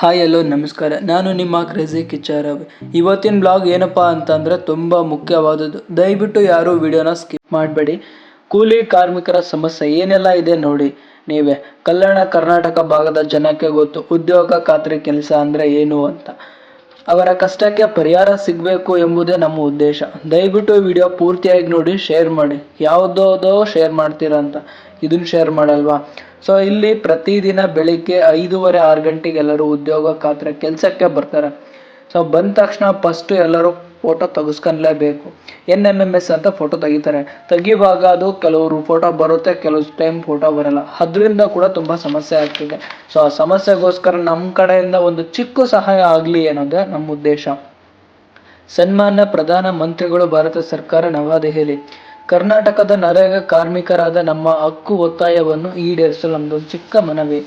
Hi ಎಲ್ಲೋ ನಮಸ್ಕಾರ. ನಾನು ನಿಮ್ಮ ಕ್ರೇಜಿ ಕಿಚ್ಚಾರವ್ ಇವತ್ತಿನ ಬ್ಲಾಗ್ ಏನಪ್ಪಾ ಅಂತಂದರೆ ತುಂಬ ಮುಖ್ಯವಾದದ್ದು. ದಯವಿಟ್ಟು ಯಾರು ವಿಡಿಯೋನ ಸ್ಕಿಪ್ ಮಾಡಬೇಡಿ. ಕೂಲಿ ಕಾರ್ಮಿಕರ ಸಮಸ್ಯೆ ಏನೆಲ್ಲ ಇದೆ ನೋಡಿ ನೀವೇ. ಕಲ್ಯಾಣ ಕರ್ನಾಟಕ ಭಾಗದ ಜನಕ್ಕೆ ಗೊತ್ತು, ಉದ್ಯೋಗ ಖಾತ್ರಿ ಕೆಲಸ ಅಂದರೆ ಏನು ಅಂತ. ಅವರ ಕಷ್ಟಕ್ಕೆ ಪರಿಹಾರ ಸಿಗಬೇಕು ಎಂಬುದೇ ನಮ್ಮ ಉದ್ದೇಶ. ದಯವಿಟ್ಟು ವಿಡಿಯೋ ಪೂರ್ತಿಯಾಗಿ ನೋಡಿ ಶೇರ್ ಮಾಡಿ. ಯಾವುದೋ ಶೇರ್ ಮಾಡ್ತೀರಾ ಅಂತ. ಇದನ್ನ ಶೇರ್ ಮಾಡಲ್ವಾ? ಸೊ ಇಲ್ಲಿ ಪ್ರತಿದಿನ ಬೆಳಿಗ್ಗೆ ಐದೂವರೆ, ಆರು ಗಂಟೆಗೆ ಎಲ್ಲರೂ ಉದ್ಯೋಗ ಖಾತ್ರಿ ಕೆಲಸಕ್ಕೆ ಬರ್ತಾರೆ. ಸೊ ಬಂದ ತಕ್ಷಣ ಫಸ್ಟ್ ಎಲ್ಲರೂ ಫೋಟೋ ತೆಗೆಸ್ಕೊಳ್ಲೇಬೇಕು ಎನ್ ಎಂ ಎಂ ಎಸ್ ಅಂತ ಫೋಟೋ ತೆಗಿತಾರೆ. ತೆಗಿವಾಗ ಅದು ಕೆಲವರು ಫೋಟೋ ಬರುತ್ತೆ ಕೆಲವು ಟೈಮ್ ಫೋಟೋ ಬರಲ್ಲ. ಅದರಿಂದ ಕೂಡ ತುಂಬ ಸಮಸ್ಯೆ ಆಗ್ತಿದೆ. ಸೊ ಆ ಸಮಸ್ಯೆಗೋಸ್ಕರ ನಮ್ಮ ಕಡೆಯಿಂದ ಒಂದು ಚಿಕ್ಕ ಸಹಾಯ ಆಗಲಿ ಅನ್ನೋದೇ ನಮ್ಮ ಉದ್ದೇಶ. ಸನ್ಮಾನ್ಯ ಪ್ರಧಾನ ಮಂತ್ರಿಗಳು, ಭಾರತ ಸರ್ಕಾರ ನವದೆಹಲಿ. ಕರ್ನಾಟಕದ ನರೇಗಾ ಕಾರ್ಮಿಕರಾದ ನಮ್ಮ ಹಕ್ಕು ಒತ್ತಾಯವನ್ನು ಈಡೇರಿಸಲು ನಮ್ದೊಂದು ಚಿಕ್ಕ ಮನವಿ.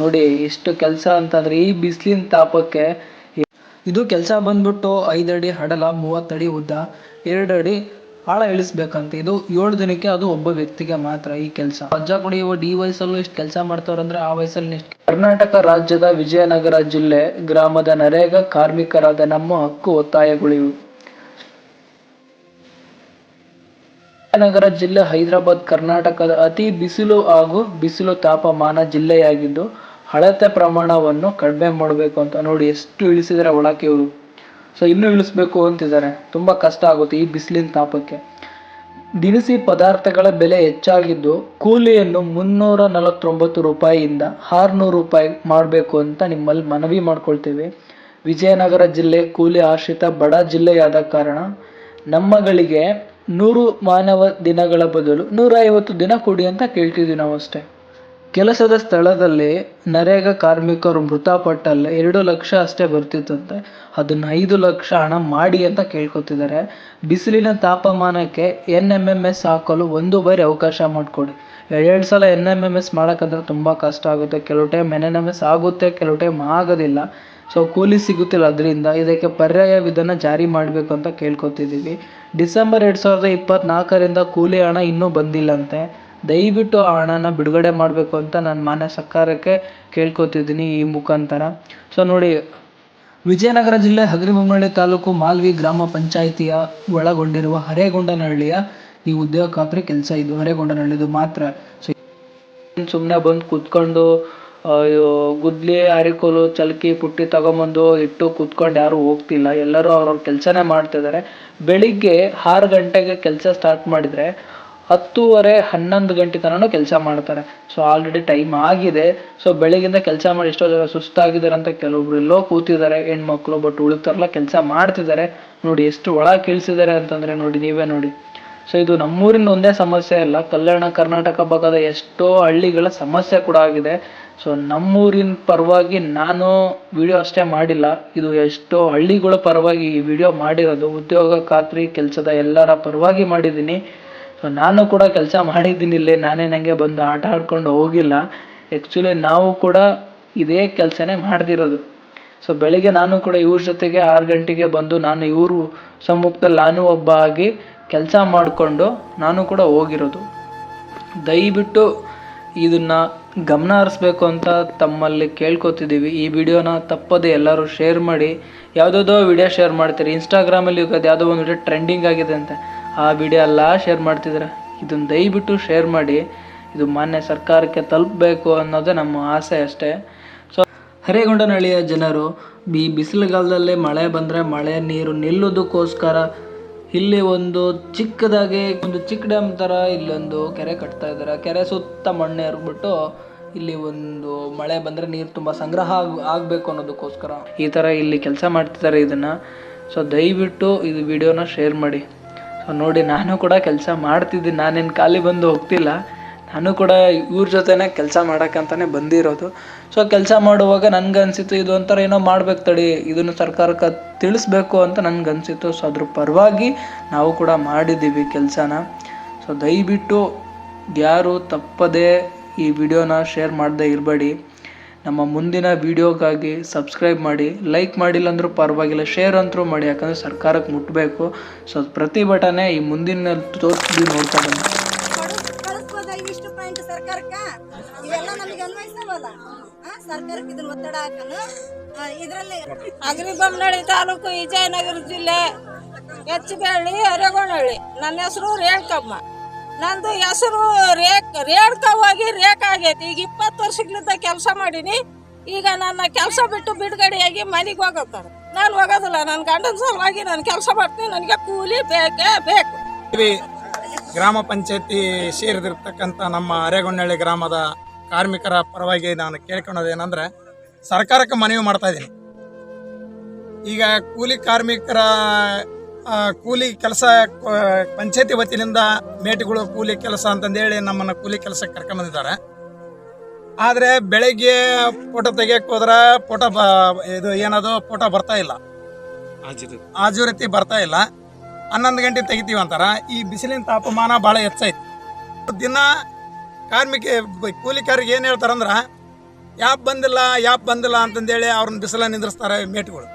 ನೋಡಿ ಎಷ್ಟು ಕೆಲಸ ಅಂತಂದ್ರೆ ಈ ಬಿಸಿಲಿನ ತಾಪಕ್ಕೆ ಇದು ಕೆಲಸ ಬಂದ್ಬಿಟ್ಟು ಐದಡಿ ಹಡಲ ಮೂವತ್ತಡಿ ಉದ್ದ, ಎರಡು ಅಡಿ ಆಳ ಇಳಿಸ್ಬೇಕಂತ. ಇದು ಏಳು ದಿನಕ್ಕೆ ಅದು ಒಬ್ಬ ವ್ಯಕ್ತಿಗೆ ಮಾತ್ರ ಈ ಕೆಲಸ. ಅಜ್ಜ ಕೂಡ ಡಿ ಈ ವಯಸ್ಸಲ್ಲೂ ಇಷ್ಟು ಕೆಲಸ ಮಾಡ್ತಾರಂದ್ರೆ ಆ ವಯಸ್ಸಲ್ಲಿ ಇಷ್ಟು ಕರ್ನಾಟಕ ರಾಜ್ಯದ ವಿಜಯನಗರ ಜಿಲ್ಲೆ ಗ್ರಾಮದ ನರೇಗಾ ಕಾರ್ಮಿಕರಾದ ನಮ್ಮ ಹಕ್ಕು ಒತ್ತಾಯಗಳಿವು. ವಿಜಯನಗರ ಜಿಲ್ಲೆ ಹೈದರಾಬಾದ್, ಕರ್ನಾಟಕದ ಅತಿ ಬಿಸಿಲು ಹಾಗೂ ಬಿಸಿಲು ತಾಪಮಾನ ಜಿಲ್ಲೆಯಾಗಿದ್ದು, ಅಳತೆ ಪ್ರಮಾಣವನ್ನು ಕಡಿಮೆ ಮಾಡಬೇಕು ಅಂತ ನೋಡಿ ಎಷ್ಟು ಇಳಿಸಿದರೆ ಒಳಕ್ಕೆ ಇವರು. ಸೊ ಇನ್ನೂ ಇಳಿಸ್ಬೇಕು ಅಂತಿದ್ದಾರೆ. ತುಂಬ ಕಷ್ಟ ಆಗುತ್ತೆ ಈ ಬಿಸಿಲಿನ ತಾಪಕ್ಕೆ. ದಿನಸಿ ಪದಾರ್ಥಗಳ ಬೆಲೆ ಹೆಚ್ಚಾಗಿದ್ದು, ಕೂಲಿಯನ್ನು ಮುನ್ನೂರ ನಲವತ್ತೊಂಬತ್ತು ರೂಪಾಯಿಯಿಂದ ಆರುನೂರು ರೂಪಾಯಿ ಮಾಡಬೇಕು ಅಂತ ನಿಮ್ಮಲ್ಲಿ ಮನವಿ ಮಾಡ್ಕೊಳ್ತೀವಿ. ವಿಜಯನಗರ ಜಿಲ್ಲೆ ಕೂಲಿ ಆಶ್ರಿತ ಬಡ ಜಿಲ್ಲೆಯಾದ ಕಾರಣ, ನಮ್ಮಗಳಿಗೆ ನೂರು ಮಾನವ ದಿನಗಳ ಬದಲು ನೂರ ಐವತ್ತು ದಿನ ಕೊಡಿ ಅಂತ ಕೇಳ್ತಿದ್ವಿ ನಾವು ಕೆಲಸದ ಸ್ಥಳದಲ್ಲಿ ನರೇಗಾ ಕಾರ್ಮಿಕರು ಮೃತಪಟ್ಟಲ್ಲಿ ಎರಡು ಲಕ್ಷ ಅಷ್ಟೇ ಬರ್ತಿತ್ತಂತೆ. ಅದನ್ನ ಐದು ಲಕ್ಷ ಹಣ ಮಾಡಿ ಅಂತ ಕೇಳ್ಕೊತಿದ್ದಾರೆ. ಬಿಸಿಲಿನ ತಾಪಮಾನಕ್ಕೆ ಎನ್ ಎಂ ಎಂ ಎಸ್ ಹಾಕಲು ಒಂದು ಬಾರಿ ಅವಕಾಶ ಮಾಡಿಕೊಡಿ. ಎರಡು ಸಲ ಎನ್ ಎಂ ಎಂ ಎಸ್ ಮಾಡೋಕ್ಕಂದ್ರೆ ತುಂಬ ಕಷ್ಟ ಆಗುತ್ತೆ. ಕೆಲವು time N N M S ಆಗುತ್ತೆ, ಕೆಲವು ಟೈಮ್ ಆಗೋದಿಲ್ಲ. ಸೊ ಕೂಲಿ ಸಿಗುತ್ತಿಲ್ಲ ಅದರಿಂದ ಇದಕ್ಕೆ ಪರ್ಯಾಯ ವಿಧಾನ ಜಾರಿ ಮಾಡಬೇಕು ಅಂತ ಕೇಳ್ಕೊತಿದ್ದೀವಿ ಡಿಸೆಂಬರ್ ಎರಡು ಸಾವಿರದ ಇಪ್ಪತ್ತ್ನಾಲ್ಕರಿಂದ ಕೂಲಿ ಹಣ ಇನ್ನೂ ಬಂದಿಲ್ಲಂತೆ. ದಯವಿಟ್ಟು ಆ ಹಣನ ಬಿಡುಗಡೆ ಮಾಡಬೇಕು ಅಂತ ನಾನು ಮಾನ್ಯ ಸರ್ಕಾರಕ್ಕೆ ಕೇಳ್ಕೊತಿದ್ದೀನಿ ಈ ಮುಖಾಂತರ. ಸೊ ನೋಡಿ, ವಿಜಯನಗರ ಜಿಲ್ಲೆ ಹಗರಿಬೊಮ್ಮನಹಳ್ಳಿ ತಾಲೂಕು ಮಾಲ್ವಿ ಗ್ರಾಮ ಪಂಚಾಯಿತಿಯ ಒಳಗೊಂಡಿರುವ ಹರೇಗೊಂಡನಹಳ್ಳಿಯ ಈ ಉದ್ಯೋಗ ಖಾತ್ರಿ ಕೆಲಸ ಇದು. ಹರೇಗೊಂಡನಹಳ್ಳಿದು ಮಾತ್ರ. ಸೊ ಸುಮ್ಮನೆ ಬಂದು ಕೂತ್ಕೊಂಡು ಗುದ್ಲಿ ಅರಿಕೋಲು ಚಲ್ಕಿ ಪುಟ್ಟಿ ತಗೊಂಬಂದು ಇಟ್ಟು ಕೂತ್ಕೊಂಡು ಯಾರು ಹೋಗ್ತಿಲ್ಲ. ಎಲ್ಲರೂ ಅವ್ರವ್ರ ಕೆಲಸನೇ ಮಾಡ್ತಿದ್ದಾರೆ ಬೆಳಿಗ್ಗೆ ಆರು ಗಂಟೆಗೆ ಕೆಲಸ ಸ್ಟಾರ್ಟ್ ಮಾಡಿದರೆ ಹತ್ತೂವರೆ ಹನ್ನೊಂದು ಗಂಟೆ ತನಕ ಕೆಲಸ ಮಾಡ್ತಾರೆ. ಸೊ ಆಲ್ರೆಡಿ ಟೈಮ್ ಆಗಿದೆ. ಸೊ ಬೆಳಗಿಂದ ಕೆಲಸ ಮಾಡಿ ಎಷ್ಟೋ ಜನ ಸುಸ್ತಾಗಿದ್ದಾರೆ ಅಂತ ಕೆಲವೊಬ್ರು ಎಲ್ಲೋ ಕೂತಿದ್ದಾರೆ. ಹೆಣ್ಮಕ್ಳು ಬಟ್ ಉಳಿತಾರಲ್ಲ ಕೆಲಸ ಮಾಡ್ತಿದ್ದಾರೆ ನೋಡಿ, ಎಷ್ಟು ಒಳ ಕೀಳಿಸಿದ್ದಾರೆ ಅಂತಂದರೆ ನೋಡಿ, ನೀವೇ ನೋಡಿ. ಸೊ ಇದು ನಮ್ಮೂರಿನ ಒಂದೇ ಸಮಸ್ಯೆ ಅಲ್ಲ. ಕಲ್ಯಾಣ ಕರ್ನಾಟಕ ಭಾಗದ ಎಷ್ಟೋ ಹಳ್ಳಿಗಳ ಸಮಸ್ಯೆ ಕೂಡ ಆಗಿದೆ. ಸೊ ನಮ್ಮೂರಿನ ಪರವಾಗಿ ನಾನು ವಿಡಿಯೋ ಅಷ್ಟೇ ಮಾಡಿಲ್ಲ. ಇದು ಎಷ್ಟೋ ಹಳ್ಳಿಗಳ ಪರವಾಗಿ ಈ ವಿಡಿಯೋ ಮಾಡಿರೋದು. ಉದ್ಯೋಗ ಖಾತ್ರಿ ಕೆಲಸದ ಎಲ್ಲರ ಪರವಾಗಿ ಮಾಡಿದ್ದೀನಿ. ಸೊ ನಾನು ಕೂಡ ಕೆಲಸ ಮಾಡಿದ್ದೀನಿ ಇಲ್ಲಿ. ನಾನೇ ನನಗೆ ಬಂದು ಆಟ ಆಡ್ಕೊಂಡು ಹೋಗಿಲ್ಲ. ಆ್ಯಕ್ಚುಲಿ ನಾವು ಕೂಡ ಇದೇ ಕೆಲಸನೇ ಮಾಡ್ತಿರೋದು. ಸೊ ಬೆಳಿಗ್ಗೆ ನಾನು ಕೂಡ ಇವ್ರ ಜೊತೆಗೆ ಆರು ಗಂಟೆಗೆ ಬಂದು ನಾನು ಇವರು ಸಮ್ಮುಖದಲ್ಲಿ ನಾನು ಒಬ್ಬ ಆಗಿ ಕೆಲಸ ಮಾಡಿಕೊಂಡು ನಾನು ಕೂಡ ಹೋಗಿರೋದು. ದಯವಿಟ್ಟು ಇದನ್ನ ಗಮನ ಹರಿಸ್ಬೇಕು ಅಂತ ತಮ್ಮಲ್ಲಿ ಕೇಳ್ಕೊತಿದ್ದೀವಿ. ಈ ವಿಡಿಯೋನ ತಪ್ಪದೆ ಎಲ್ಲರೂ ಶೇರ್ ಮಾಡಿ ಯಾವುದೋ ವಿಡಿಯೋ ಶೇರ್ ಮಾಡ್ತೀರಿ. ಇನ್ಸ್ಟಾಗ್ರಾಮಲ್ಲಿ ಇವಾಗ ಯಾವುದೋ ಒಂದು ವಿಡಿಯೋ ಟ್ರೆಂಡಿಂಗ್ ಆಗಿದೆ ಅಂತ. ಆ ವಿಡಿಯೋ ಎಲ್ಲ ಶೇರ್ ಮಾಡ್ತಿದ್ದಾರೆ? ಇದನ್ನು ದಯವಿಟ್ಟು ಶೇರ್ ಮಾಡಿ. ಇದು ಮಾನ್ಯ ಸರ್ಕಾರಕ್ಕೆ ತಲುಪಬೇಕು ಅನ್ನೋದೇ ನಮ್ಮ ಆಸೆ ಅಷ್ಟೇ. ಸೊ ಹರೇಗೊಂಡನಹಳ್ಳಿಯ ಜನರು, ಈ ಬಿಸಿಲುಗಾಲದಲ್ಲಿ ಮಳೆ ಬಂದರೆ ಮಳೆ ನೀರು ನಿಲ್ಲೋದಕ್ಕೋಸ್ಕರ ಇಲ್ಲಿ ಒಂದು ಚಿಕ್ಕದಾಗಿ, ಒಂದು ಚಿಕ್ಕ ಡ್ಯಾಮ್ ತರ ಇಲ್ಲೊಂದು ಕೆರೆ ಕಟ್ತಾ ಇದ್ದಾರೆ ಕೆರೆ ಸುತ್ತ ಮಣ್ಣು ಎರ್ಬಿಟ್ಟು ಇಲ್ಲಿ ಒಂದು ಮಳೆ ಬಂದ್ರೆ ನೀರು ತುಂಬಾ ಸಂಗ್ರಹ ಆಗ್, ಆಗಬೇಕು ಅನ್ನೋದಕ್ಕೋಸ್ಕರ ಈ ತರ ಇಲ್ಲಿ ಕೆಲಸ ಮಾಡ್ತಿದ್ದಾರೆ ಇದನ್ನ. ಸೊ ದಯವಿಟ್ಟು ಇದು ವಿಡಿಯೋನ ಶೇರ್ ಮಾಡಿ. ಸೊ ನೋಡಿ, ನಾನು ಕೂಡ ಕೆಲಸ ಮಾಡ್ತಿದ್ದೀನಿ. ನಾನೇನು ಖಾಲಿ ಬಂದು ಹೋಗ್ತಿಲ್ಲ. ನಾನು ಕೂಡ ಇವ್ರ ಜೊತೆನೇ ಕೆಲಸ ಮಾಡೋಕ್ಕಂತಾನೆ ಬಂದಿರೋದು. ಸೊ ಕೆಲಸ ಮಾಡುವಾಗ ನನ್ಗನ್ಸಿತ್ತು, ಇದು ಒಂಥರ ಏನೋ ಮಾಡ್ಬೇಕು ತಡಿ, ಇದನ್ನು ಸರ್ಕಾರಕ್ಕೆ ತಿಳಿಸ್ಬೇಕು ಅಂತ ನನಗನ್ಸಿತ್ತು. ಸೊ ಅದ್ರ ಪರವಾಗಿ ನಾವು ಕೂಡ ಮಾಡಿದ್ದೀವಿ ಕೆಲಸನ. ಸೊ ದಯವಿಟ್ಟು ಯಾರು ತಪ್ಪದೇ ಈ ವಿಡಿಯೋನ ಶೇರ್ ಮಾಡದೇ ಇರಬೇಡಿ. ನಮ್ಮ ಮುಂದಿನ ವಿಡಿಯೋಗಾಗಿ ಸಬ್ಸ್ಕ್ರೈಬ್ ಮಾಡಿ, ಲೈಕ್ ಮಾಡಿಲ್ಲ ಅಂದರೂ ಪರವಾಗಿಲ್ಲ, ಶೇರ್ ಅಂತರೂ ಮಾಡಿ, ಯಾಕಂದರೆ ಸರ್ಕಾರಕ್ಕೆ ಮುಟ್ಟಬೇಕು ಸೊ ಪ್ರತಿಭಟನೆ ಈ ಮುಂದಿನ ತೋರಿಸ್ತೀವಿ ನೋಡ್ತಾ ಬನ್ನಿ. ಇದನ್ನ ಒತ್ತಡ ಹಾಕನ. ಇದರಲ್ಲಿ ಅಗ್ರಿಬೊಮ್ಮನಹಳ್ಳಿ ತಾಲೂಕು ವಿಜಯನಗರ ಜಿಲ್ಲೆ ಹೆಚ್ಚಬೇಳಿ ಅರೆಗೋನಹಳ್ಳಿ. ನನ್ನ ಹೆಸರು ರೇಣುಕಮ್ಮ. ನಂದು ಹೆಸರು ರೇಕ್ ಹೋಗಿ ರೇಖ ಆಗೈತಿ. ಈಗ ಇಪ್ಪತ್ತು ವರ್ಷಗಳಿಂದ ಕೆಲಸ ಮಾಡೀನಿ. ಈಗ ನನ್ನ ಕೆಲಸ ಬಿಟ್ಟು ಬಿಡುಗಡೆಯಾಗಿ ಮನೆಗೆ ಹೋಗತ್ತಾರೆ. ನಾನು ಹೋಗೋದಿಲ್ಲ. ನನ್ನ ಗಂಡನ ಸಲುವಾಗಿ ನಾನು ಕೆಲಸ ಮಾಡ್ತೀನಿ. ನನಗೆ ಕೂಲಿ ಬೇಕೇ ಬೇಕು. ಗ್ರಾಮ ಪಂಚಾಯತಿ ಸೇರಿದಿರ್ತಕ್ಕಂಥ ನಮ್ಮ ಅರೆಗೊಂಡಳ್ಳಿ ಗ್ರಾಮದ ಕಾರ್ಮಿಕರ ಪರವಾಗಿ ನಾನು ಕೇಳ್ಕೊಳ್ಳೋದೇನೆಂದ್ರೆ ಸರ್ಕಾರಕ್ಕೆ ಮನವಿ ಮಾಡ್ತಾ ಇದ್ದೀನಿ. ಈಗ ಕೂಲಿ ಕಾರ್ಮಿಕರ ಕೂಲಿ ಕೆಲಸ ಪಂಚಾಯತಿ ವತಿಯಿಂದ ಮೇಟಿಗಳು ಕೂಲಿ ಕೆಲಸ ಅಂತಂದೇಳಿ ನಮ್ಮನ್ನು ಕೂಲಿ ಕೆಲಸಕ್ಕೆ ಕರ್ಕೊಂಬಂದಿದ್ದಾರೆ ಆದರೆ ಬೆಳಗ್ಗೆ ಫೋಟೋ ತೆಗಿಯಕ್ಕೆ ಹೋದ್ರೆ ಫೋಟೋ ಬ ಇದು ಏನದು ಫೋಟೋ ಬರ್ತಾ ಇಲ್ಲ. ಹಾಜೂರತಿ ಬರ್ತಾ ಇಲ್ಲ. ಹನ್ನೊಂದು ಗಂಟೆ ತೆಗಿತೀವಿ ಅಂತಾರೆ. ಈ ಬಿಸಿಲಿನ ತಾಪಮಾನ ಭಾಳ ಹೆಚ್ಚೈತಿ ದಿನ ಕಾರ್ಮಿಕ ಕೂಲಿಕಾರಿಗೆ ಏನು ಹೇಳ್ತಾರಂದ್ರೆ, ಯಾಪ್ ಬಂದಿಲ್ಲ ಯಾಪ್ ಬಂದಿಲ್ಲ ಅಂತಂದೇಳಿ ಅವ್ರನ್ನ ಬಿಸಿಲ ನಿಂದ್ರಿಸ್ತಾರೆ ಮೇಟ್ಗಳು.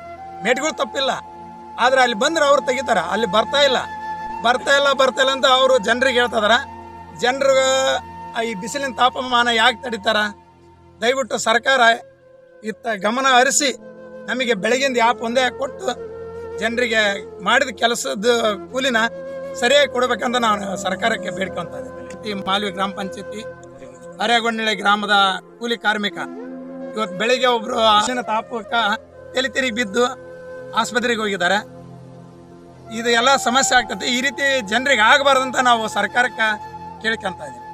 ಮೇಟ್ಗಳು ತಪ್ಪಿಲ್ಲ. ಆದರೆ ಅಲ್ಲಿ ಬಂದ್ರೆ ಅವ್ರು ತೆಗಿತಾರೆ. ಅಲ್ಲಿ ಬರ್ತಾ ಇಲ್ಲ. ಬರ್ತಾ ಇಲ್ಲ ಬರ್ತಾ ಇಲ್ಲ ಅಂತ ಅವರು ಜನರಿಗೆ ಹೇಳ್ತಿದಾರ. ಜನರು ಈ ಬಿಸಿಲಿನ ತಾಪಮಾನ ಯಾಕೆ ತಡಿತಾರ? ದಯವಿಟ್ಟು ಸರ್ಕಾರ ಇತ್ತ ಗಮನ ಹರಿಸಿ, ನಮಗೆ ಬೆಳಗಿಂದ ಯಾಪ್ ಒಂದೇ ಕೊಟ್ಟು ಜನರಿಗೆ ಮಾಡಿದ ಕೆಲಸದ ಕೂಲಿನ ಸರಿಯಾಗಿ ಕೊಡಬೇಕಂತ ನಾನು ಸರ್ಕಾರಕ್ಕೆ ಬೇಡ್ಕೊತಾ ಇದ್ದೀನಿ. ಈ ಮಾಲ್ವಿ ಗ್ರಾಮ ಪಂಚಾಯತಿ ಅರೆಗೊಂಡಳೆ ಗ್ರಾಮದ ಕೂಲಿ ಕಾರ್ಮಿಕ. ಇವತ್ತು ಬೆಳಿಗ್ಗೆ ಒಬ್ರು ಹಸಿನ ತಾಪಕ ತಲೆ ತಿರುಗಿ ಬಿದ್ದು ಆಸ್ಪತ್ರೆಗೆ ಹೋಗಿದ್ದಾರೆ. ಇದು ಎಲ್ಲ ಸಮಸ್ಯೆ ಆಗ್ತದೆ. ಈ ರೀತಿ ಜನರಿಗೆ ಆಗಬಾರ್ದಂತ ನಾವು ಸರ್ಕಾರಕ್ಕೆ ಕೇಳ್ಕೊಂತ ಇದ್ದೀವಿ.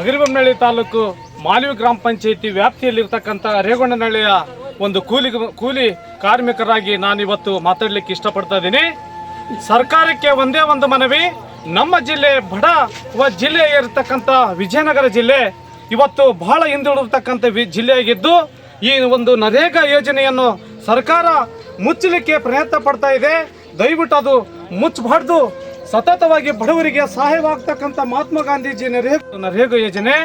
ಅಗರಿಬೊಮ್ಮನಹಳ್ಳಿ ತಾಲೂಕು ಮಾಲ್ವಿ ಗ್ರಾಮ ಪಂಚಾಯಿತಿ ವ್ಯಾಪ್ತಿಯಲ್ಲಿರ್ತಕ್ಕಂಥ ರೇಗೊಂಡನಹಳ್ಳಿಯ ಒಂದು ಕೂಲಿ ಕೂಲಿ ಕಾರ್ಮಿಕರಾಗಿ ನಾನು ಇವತ್ತು ಮಾತಾಡ್ಲಿಕ್ಕೆ ಇಷ್ಟಪಡ್ತಾ ಇದ್ದೀನಿ. ಸರ್ಕಾರಕ್ಕೆ ಒಂದೇ ಒಂದು ಮನವಿ ನಮ್ಮ ಜಿಲ್ಲೆ ಬಡ ವ ಜಿಲ್ಲೆ ಇರತಕ್ಕಂಥ ವಿಜಯನಗರ ಜಿಲ್ಲೆ ಇವತ್ತು ಬಹಳ ಹಿಂದುಳಿರ್ತಕ್ಕಂಥ ವಿ ಜಿಲ್ಲೆಯಾಗಿದ್ದು ಈ ಒಂದು ನರೇಗಾ ಯೋಜನೆಯನ್ನು ಸರ್ಕಾರ ಮುಚ್ಚಲಿಕ್ಕೆ ಪ್ರಯತ್ನ ಪಡ್ತಾ ಇದೆ. ದಯವಿಟ್ಟು ಅದು ಮುಚ್ಚಬಾರ್ದು. ಸತತವಾಗಿ ಬಡವರಿಗೆ ಸಹಾಯವಾಗ್ತಕ್ಕಂಥ ಮಹಾತ್ಮ ಗಾಂಧೀಜಿ ನರೇಗಾ ನರೇಗಾ ಯೋಜನೆ.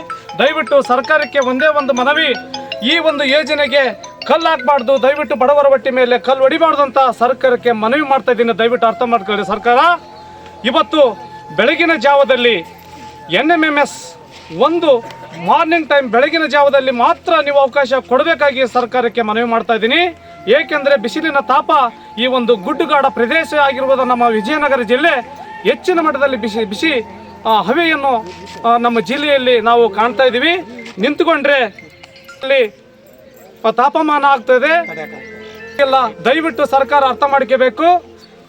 ದಯವಿಟ್ಟು ಸರ್ಕಾರಕ್ಕೆ ಒಂದೇ ಒಂದು ಮನವಿ. ಈ ಒಂದು ಯೋಜನೆಗೆ ಕಲ್ಲು ಹಾಕಬಾರ್ದು ದಯವಿಟ್ಟು ಬಡವರ ಬಟ್ಟಿ ಮೇಲೆ ಕಲ್ಲು ಹೊಡಿಬಾರ್ದು ಅಂತ ಸರ್ಕಾರಕ್ಕೆ ಮನವಿ ಮಾಡ್ತಾ ಇದ್ದೀನಿ. ದಯವಿಟ್ಟು ಅರ್ಥ ಮಾಡ್ಕೊಳ್ಳಿ ಸರ್ಕಾರ. ಇವತ್ತು ಬೆಳಗಿನ ಜಾವದಲ್ಲಿ ಎನ್ ಎಂ ಎಂ ಎಸ್ ಒಂದು ಮಾರ್ನಿಂಗ್ ಟೈಮ್ ಬೆಳಗಿನ ಜಾವದಲ್ಲಿ ಮಾತ್ರ ನೀವು ಅವಕಾಶ ಕೊಡಬೇಕಾಗಿ ಸರ್ಕಾರಕ್ಕೆ ಮನವಿ ಮಾಡ್ತಾ ಇದ್ದೀನಿ. ಏಕೆಂದರೆ ಬಿಸಿಲಿನ ತಾಪ ಈ ಒಂದು ಗುಡ್ಡುಗಾಡ ಪ್ರದೇಶ ಆಗಿರುವುದು ನಮ್ಮ ವಿಜಯನಗರ ಜಿಲ್ಲೆ ಹೆಚ್ಚಿನ ಮಟ್ಟದಲ್ಲಿ ಬಿಸಿ ಬಿಸಿ ಹವೆಯನ್ನು ನಮ್ಮ ಜಿಲ್ಲೆಯಲ್ಲಿ ನಾವು ಕಾಣ್ತಾ ಇದ್ದೀವಿ. ನಿಂತುಕೊಂಡ್ರೆ ಅಲ್ಲಿ ತಾಪಮಾನ ಆಗ್ತದೆ ಎಲ್ಲ ದಯವಿಟ್ಟು ಸರ್ಕಾರ ಅರ್ಥ ಮಾಡ್ಕೋಬೇಕು.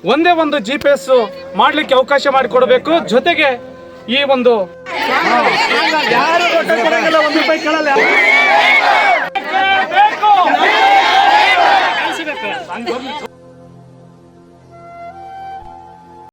ಒಂದೇ ಒಂದು ಜಿ ಪಿ ಎಸ್ ಮಾಡ್ಲಿಕ್ಕೆ ಅವಕಾಶ ಮಾಡಿಕೊಡ್ಬೇಕು ಜೊತೆಗೆ ಈ ಒಂದು ಯಾರು ಒಂದು ರೂಪಾಯಿ ಕೇಳಲ್ಲ. ಬೇಕು.